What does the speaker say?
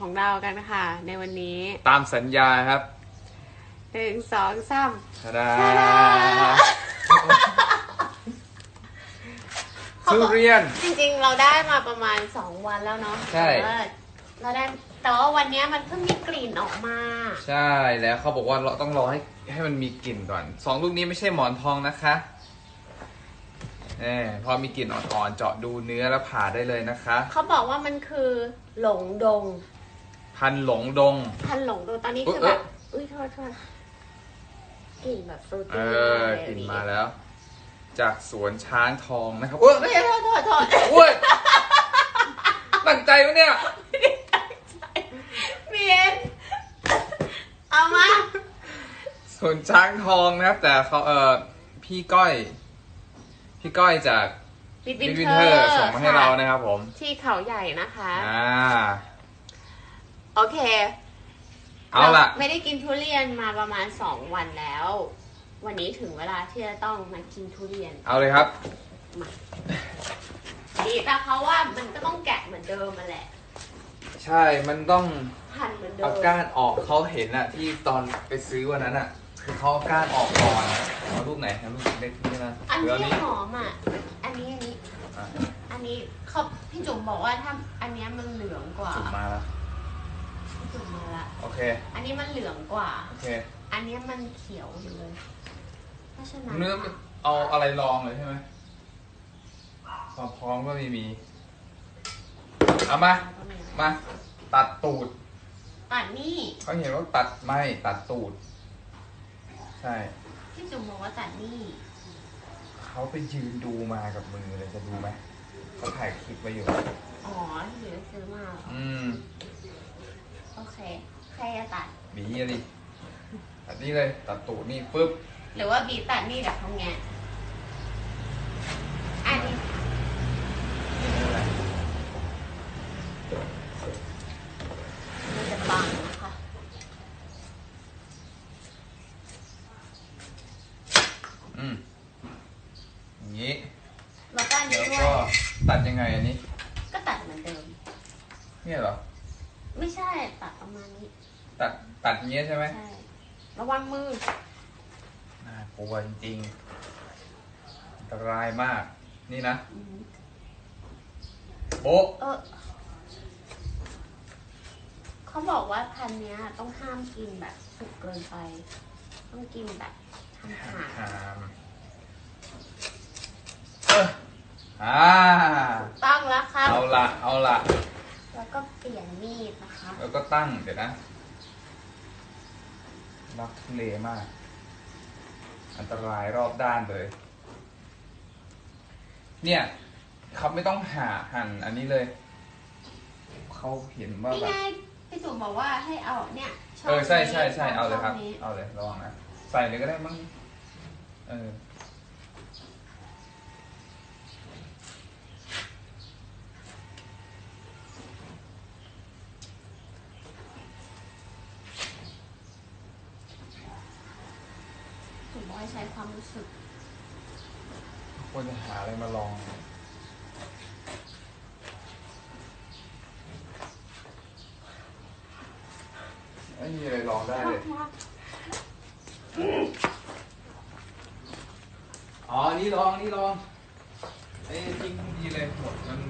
ของเรากันค่ะ ในวันนี้ตามสัญญาครับหนึ่งสองสามทาดาทาดาทุเรียน จริงๆ เราได้มาประมาณสองวันแล้วเนาะใช่ แต่ว่าเราได้แต่ว่าวันเนี้ยมันเพิ่งมีกลิ่นออกมา ใช่แล้วเขาบอกว่าเราต้องรอให้ให้มันมีกลิ่นก่อนสองลูกนี้ไม่ใช่หมอนทองนะคะแหมพอมีกลิ่นอ่อนๆเจาะดูเนื้อแล้วผ่าได้เลยนะคะ เขาบอกว่ามันคือหลงดง พันหลงดง พันหลงดงตอนนี้อุ๊ยคือแบบอุ้ยโทษโทษกลิ่นแบบฟรุตเอตี้อเลยกลิ่นมาแล้ว จากสวนช้างทองนะครับเอ้ยไม่โทษโทษโทษโอ้ยตั้งใจวะเนี่ย เมียนเอามาสวนช้างทองนะครับ แต่เขาเออพี่ก้อย พี่ก้อยจากบิดบิ๊กวิวินนเทเทออร์ร์ส่งมาให้เรานะครับผม ที่เขาใหญ่นะคะ อ่าโอ เคเอาล่ะรไม่ได้กินทุเรียนมาประมาณสองวันแล้ว วันนี้ถึงเวลาที่จะต้องมากินทุเรียนเอาเลยครับ ดีแต่เขาว่ามันก็ต้องแกะเหมือนเดิมมาแหละใช่มันต้องหั่นเหมือนเดิเอามก้านออกเขาเห็นอะที่ตอนไปซื้อวันนั้นอะคือเขาเอาก้านออกก่อนเอาลูกไหนเอาลูกเล็กนี่นะอันหรือนี้อันนี้หอมอะอันนี้อันนี้ อะอันนี้เขาพี่จุ๋มบอกว่าถ้าอันเนี้ยมันเหลืองกว่า จุ่มมาแล้วพี่ จุ๋มมาละ โอเค อันนี้มันเหลืองกว่า โอเค อันเนี้ยมันเขียวอยู่เลย เพราะฉะนั้นเนื้อเอาอะไรลองเลยใช่ไหมความพร้อมก็ไม่มี เอามา มา ตัดตูด ตัดนี่เขาเห็นว่าตัดไม่ตัดตูด ใช่ พี่จุ๋มบอกว่าตัดนี่ เขาไปยืนดูมากับมือเลยจะดูไหมเขาถ่ายคลิปไว้อยู่ อ๋อที่หนูซื้อมาเหรอ อืม โอเค ใครจะตัด บีอะดิตัดนี่เลย ตัดตูดนี่ปุ๊บ หรือว่าบีตัดนี่กับทำไงอันนี้มันจะบังนะคะอืมอย่างนี้ แล้วก็อันนี้แล้วด้วก็ย ตัดยังไงอันนี้ ก็ตัดเหมือนเดิม เนี่ยเหรอ ไม่ใช่ตัดประมาณนี้ ตัดตัดอย่างเงี้ยใช่ไหมใช่ระวังมือน่ากลัวจริงๆอันตรายมาก นี่นะ อืมโบ๊ะเออเขาบอกว่าพันธุ์เนี้ยต้องห้ามกินแบบสุกเกินไป ต้องกินแบบทำหาหามเอออ่าตั้งแล้วครับ เอาละเอาละแล้วก็เปลี่ยนมีดนะคะ แล้วก็ตั้งเดี๋ยวนะ รักทุเลมาก อันตรายรอบด้านเลย เนี่ยเขาไม่ต้องหาหั่นอันนี้เลย เขาเห็นว่านี่แบบไงพี่จุ๋มบอกว่าให้เอาเนี่ยช่งเออใช่ใช่นี้ใช่เอาเลยครับช่งนี้เอาเลยระวังนะ ใส่เลยก็ได้มั้งเออ จุ๋มบอกให้ใช้ความรู้สึก ควรจะหาอะไรมาลองไม่มีอะไรลองได้เลย อ๋อ นี่ลอง นี่ลองไอ้ทิ้งดีเลยหมดมัน